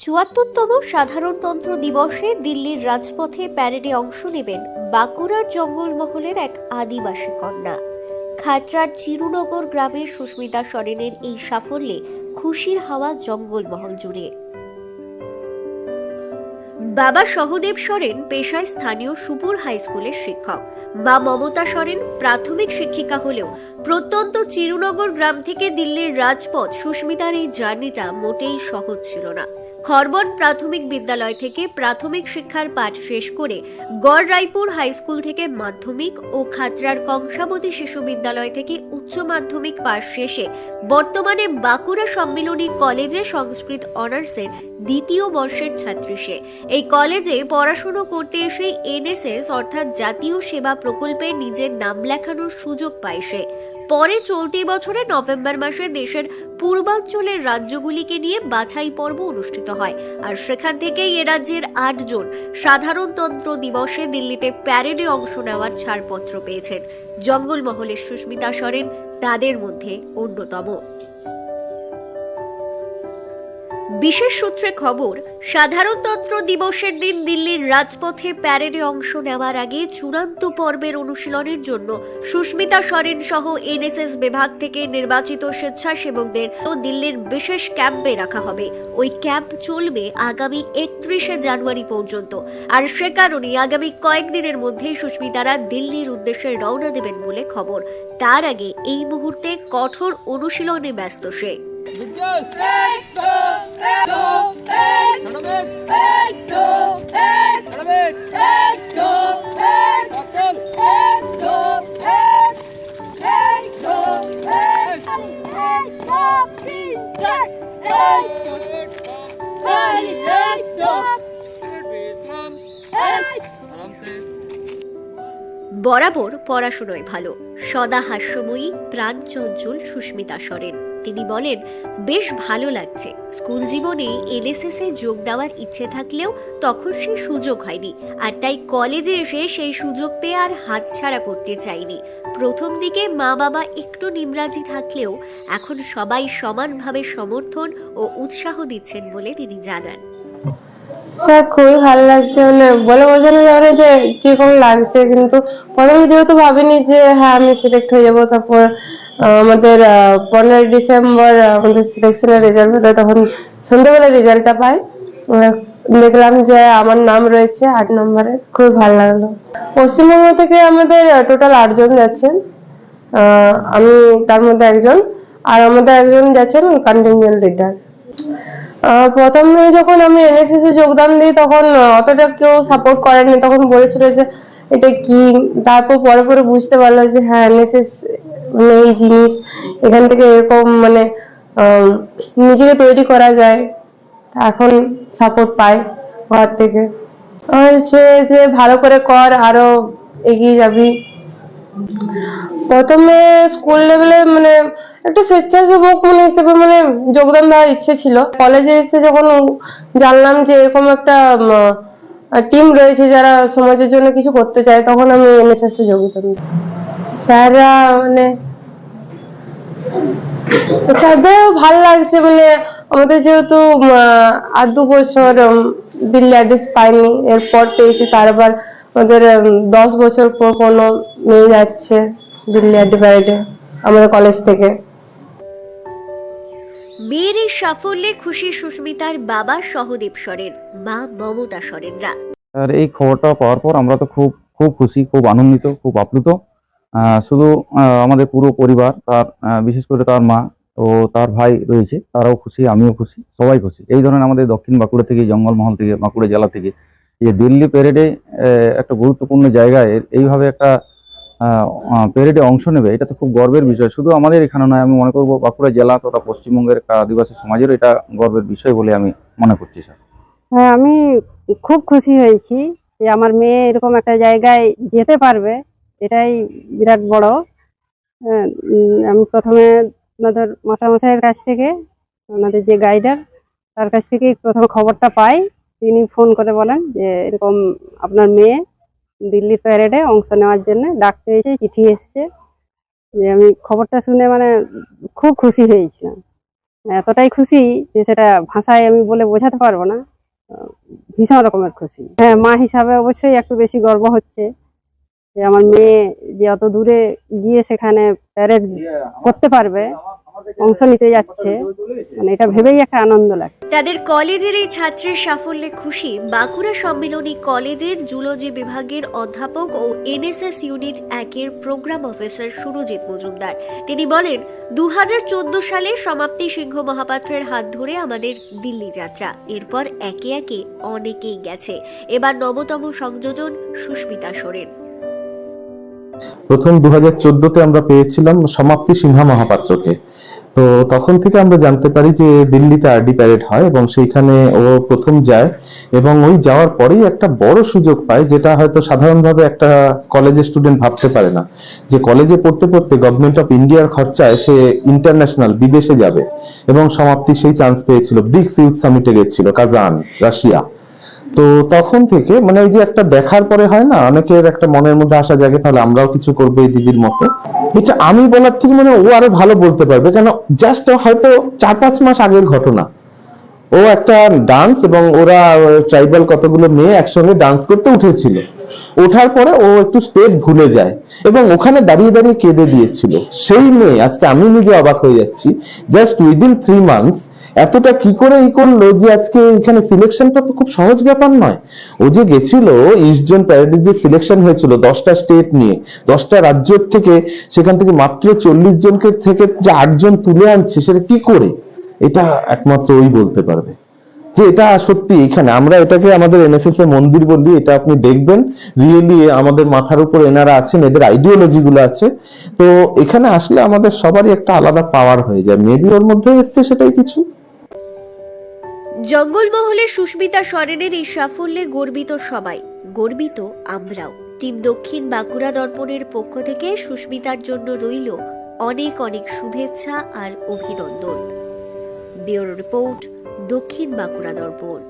চুয়াত্তরতম সাধারণতন্ত্র দিবসে দিল্লির রাজপথে প্যারেডে অংশ নেবেন বাঁকুড়ার জঙ্গলমহলের এক আদিবাসী কন্যা। খাতড়ার চিরুনগর গ্রামের সুস্মিতা সরেনের এই সাফল্যে খুশির হাওয়া জঙ্গলমহল জুড়ে। বাবা সহদেব সরেন পেশায় স্থানীয় সুপুর হাই স্কুলের শিক্ষক। মা মমতা সরেন প্রাথমিক শিক্ষিকা হলেও প্রত্যন্ত চিরুনগর গ্রাম থেকে দিল্লির রাজপথ সুস্মিতার এই জার্নিটা মোটেই সহজ ছিল না। খরবন প্রাথমিক বিদ্যালয় থেকে প্রাথমিক শিক্ষার পাঠ শেষ করে গড় রায়পুর হাই স্কুল থেকে মাধ্যমিক ও খাতড়ার কংসাবতী শিশু বিদ্যালয় থেকে উচ্চ মাধ্যমিক পাশ শেষে বর্তমানে বাঁকুড়া সম্মিলনী কলেজে সংস্কৃত অনার্সের দ্বিতীয় বর্ষের ছাত্রী সে। এই কলেজে পড়াশুনো করতে এসে এনএসএস অর্থাৎ জাতীয় সেবা প্রকল্পে নিজের নাম লেখানোর সুযোগ পায় সে। পরে চলতি বছরে নভেম্বর মাসে দেশের পূর্বাঞ্চলের রাজ্যগুলিকে নিয়ে বাছাই পর্ব অনুষ্ঠিত হয়। আর সেখান থেকেই এ রাজ্যের আটজন সাধারণতন্ত্র দিবসে দিল্লিতে প্যারেডে অংশ নেওয়ার ছাড়পত্র পেয়েছেন। জঙ্গলমহলের সুস্মিতা সরেন তাদের মধ্যে অন্যতম। বিশেষ সূত্রে খবর সাধারণতন্ত্র দিবসের দিন দিল্লির রাজপথে প্যারেডে অংশ নেওয়ার আগে চূড়ান্ত পর্বের অনুশীলনের জন্য সুস্মিতা সরেন সহ এনএসএস বিভাগ থেকে নির্বাচিত স্বেচ্ছাসেবকদের দিল্লির বিশেষ ক্যাম্পে রাখা হবে। ওই ক্যাম্প চলবে আগামী একত্রিশে জানুয়ারি পর্যন্ত। আর সে কারণে আগামী কয়েকদিনের মধ্যেই সুস্মিতারা দিল্লির উদ্দেশ্যে রওনা দেবেন বলে খবর। তার আগে এই মুহূর্তে কঠোর অনুশীলনে ব্যস্ত সে। বরাবর পড়াশুনোয় ভালো সদা হাস্যময়ী প্রাণ চঞ্চল সুস্মিতা সরেন। তিনি বলেন, বেশ ভালো লাগছে। স্কুল জীবনে এনএসএস এ যোগ দেওয়ার ইচ্ছে থাকলেও তখন সে সুযোগ হয়নি। আর তাই কলেজে এসে সেই সুযোগ পেয়ে আর হাতছাড়া করতে চাইনি প্রথম দিকে মা বাবা একটু নিমরাজি থাকলেও এখন সবাই সমানভাবে সমর্থন ও উৎসাহ দিচ্ছেন বলে তিনি জানান। স্যার, খুবই ভালো লাগছে। মানে বলে বোঝানো যাবে না যে কীরকম লাগছে। কিন্তু প্রথমে যেহেতু ভাবিনি যে হ্যাঁ আমি সিলেক্ট হয়ে যাব। তারপর আমাদের পনেরোই ডিসেম্বর আমাদের সিলেকশনের রেজাল্ট হলো তখন সন্ধ্যেবেলা রেজাল্টটা পাই। দেখলাম যে আমার নাম রয়েছে আট নম্বরে। খুবই ভালো লাগল। পশ্চিমবঙ্গ থেকে আমাদের টোটাল আটজন যাচ্ছেন। আমি তার মধ্যে একজন। আর আমাদের একজন যাচ্ছেন কন্টিনজেন্ট লিডার প্রথমে যখন আমি এনএসএস এ যোগদান দিই, তখন অতটা কেউ সাপোর্ট করেনি তখন বলেছিল যে এটা কি? তারপর পরে পরে বুঝতে পারল যে হ্যাঁ এনএসএস মানে এই জিনিস, এখান থেকে এরকম মানে নিজেকে তৈরি করা যায় এখন সাপোর্ট পাই ঘর থেকে। সে যে ভালো করে কর, আরও এগিয়ে যাবি। প্রথমে স্কুল লেভেলে মানে একটা স্বেচ্ছাসেবক মানে হিসেবে মানে যোগদান দেওয়ার ইচ্ছে ছিল। কলেজে এসে যখন জানলাম যে এরকম একটা টিম রয়েছে যারা সমাজের জন্য কিছু করতে চায়, তখন আমি এনএসএস এ যোগদান দিই স্যাররা মানে স্যারদেরও ভালো লাগছে মানে আমাদের যেহেতু আর দু বছর দিল্লি অ্যাড্রেস পাইনি এরপর পেয়েছি তার আবার আমাদের দশ বছর পর কোনো মেয়ে যাচ্ছে দিল্লি অ্যাড্রেসে আমাদের কলেজ থেকে। মেয়ের এই সাফল্যে খুশি সুস্মিতার বাবা সহদেব সরেন মা মমতা সরেনরা। আর এই খবরটা পাওয়ার পর আমরা তো খুব খুব খুশি খুব আনন্দিত খুব আপ্লুত। শুধু আমাদের পুরো পরিবার, তার বিশেষ করে তার মা ও তার ভাই রয়েছে, তারাও খুশি, আমিও খুশি, সবাই খুশি। এই ধরনের আমাদের দক্ষিণ বাঁকুড়া থেকে, জঙ্গলমহল থেকে, বাঁকুড়া জেলা থেকে যে দিল্লি প্যারেডে একটা গুরুত্বপূর্ণ জায়গায় এইভাবে একটা প্যারেডে অংশ নেবে, এটা তো খুব গর্বের বিষয়। শুধু আমাদের এখানে নয়, আমি মনে করব বাঁকুড়া জেলা তথা পশ্চিমবঙ্গের একটা আদিবাসী সমাজেরও এটা গর্বের বিষয় বলে আমি মনে করছি, স্যার। হ্যাঁ আমি খুব খুশি হয়েছি যে আমার মেয়ে এরকম একটা জায়গায় যেতে পারবে। এটাই বিরাট বড়। হ্যাঁ, আমি প্রথমে ওনাদের মশামশাইয়ের কাছ থেকে ওনাদের যে গাইডার তার কাছ থেকে প্রথম খবরটা পাই। তিনি ফোন করে বলেন যে এরকম আপনার মেয়ে দিল্লি প্যারেডে অংশ নেওয়ার জন্য ডাক পেয়েছে চিঠি এসছে। যে আমি খবরটা শুনে মানে খুব খুশি হয়েছিলাম। এতটাই খুশি যে সেটা ভাষায় আমি বলে বোঝাতে পারব না। ভীষণ রকমের খুশি। হ্যাঁ মা হিসাবে অবশ্যই একটু বেশি গর্ব হচ্ছে। আমার মেয়ে যে অত দূরে গিয়ে সেখানে প্যারেড করতে পারবে, অংশ নিতে যাচ্ছে মানে এটা ভেবেই একটা আনন্দ লাগছে। তাদের কলেজের এই ছাত্রের সাফল্যে খুশি বাঁকুড়া সম্মিলনী কলেজের জুলজি বিভাগের অধ্যাপক ও এনএসএস ইউনিট একের প্রোগ্রাম অফিসার সুরজিৎ মজুমদার। তিনি বলেন দু হাজার চোদ্দ সালে সমাপ্তি সিংহ মহাপাত্রের হাত ধরে আমাদের দিল্লি যাত্রা। এরপর একে একে অনেকেই গেছে। এবার নবতম সংযোজন সুস্মিতা সোরেন। প্রথম দু হাজার চোদ্দতে আমরা পেয়েছিলাম সমাপ্তি সিনহা মহাপাত্রকে। তো তখন থেকে আমরা জানতে পারি যে দিল্লিতে আরডি প্যারেড হয় এবং সেইখানে ও প্রথম যায় এবং ওই যাওয়ার পরেই একটা বড় সুযোগ পায় যেটা হয়তো সাধারণভাবে একটা কলেজের স্টুডেন্ট ভাবতে পারে না। যে কলেজে পড়তে পড়তে গভর্নমেন্ট অফ ইন্ডিয়ার খরচায় সে ইন্টারন্যাশনাল বিদেশে যাবে এবং সমাপ্তি সেই চান্স পেয়েছিল। ব্রিক্স ইউথ সামিটে গেছিল, কাজান, রাশিয়া। তো তখন থেকে মানে এই যে একটা দেখার পরে হয় না, অনেকের একটা মনের মধ্যে আসা জাগে, তাহলে আমরাও কিছু করব এই দিদির মতো। এটা আমি বলার থেকে মানে ও আরও ভালো বলতে পারবে, কেন জাস্ট হয়তো চার পাঁচ মাস আগের ঘটনা। ও একটা ডান্স এবং ওরা ট্রাইবাল কতগুলো মেয়ে একসঙ্গে ডান্স করতে উঠেছিল। ওঠার পরে ও একটু স্টেপ ভুলে যায় এবং ওখানে দাঁড়িয়ে দাঁড়িয়ে কেঁদে দিয়েছিল। সেই মেয়ে, আজকে আমি নিজে অবাক হয়ে যাচ্ছি জাস্ট উইদিন থ্রি মান্থস এতটা কি করে ই করল যে আজকে এখানে সিলেকশনটা তো খুব সহজ ব্যাপার নয়। ও যে গেছিল ইস্টজন প্যারেডের যে সিলেকশন হয়েছিল দশটা স্টেট নিয়ে, দশটা রাজ্য থেকে, সেখান থেকে মাত্র চল্লিশ জনকে থেকে যে আটজন তুলে আনছে, সেটা কি করে? এটা একমাত্র ওই বলতে পারবে। যে এটা সত্যি এখানে, আমরা এটাকে আমাদের এনএসএস এর মন্দির বলি এটা আপনি দেখবেন। রিয়েলি আমাদের মাথার উপর এনারা আছেন, এদের আইডিওলজি গুলো আছে। তো এখানে আসলে আমাদের সবারই একটা আলাদা পাওয়ার হয়ে যায়। মেবি ওর মধ্যে এসছে সেটাই কিছু। জঙ্গলমহলে সুস্মিতা সরেনের এই সাফল্যে গর্বিত সবাই। গর্বিত আমরাও। টিম দক্ষিণ বাঁকুড়া দর্পণের পক্ষ থেকে সুস্মিতার জন্য রইল অনেক অনেক শুভেচ্ছা আর অভিনন্দন। ব্যুরো রিপোর্ট দক্ষিণ বাঁকুড়া দর্পণ।